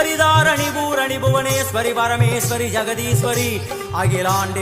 Eswari Dharani Poorani Bhuvaneswari Parameswari Jagadeeswari அகிலாண்டே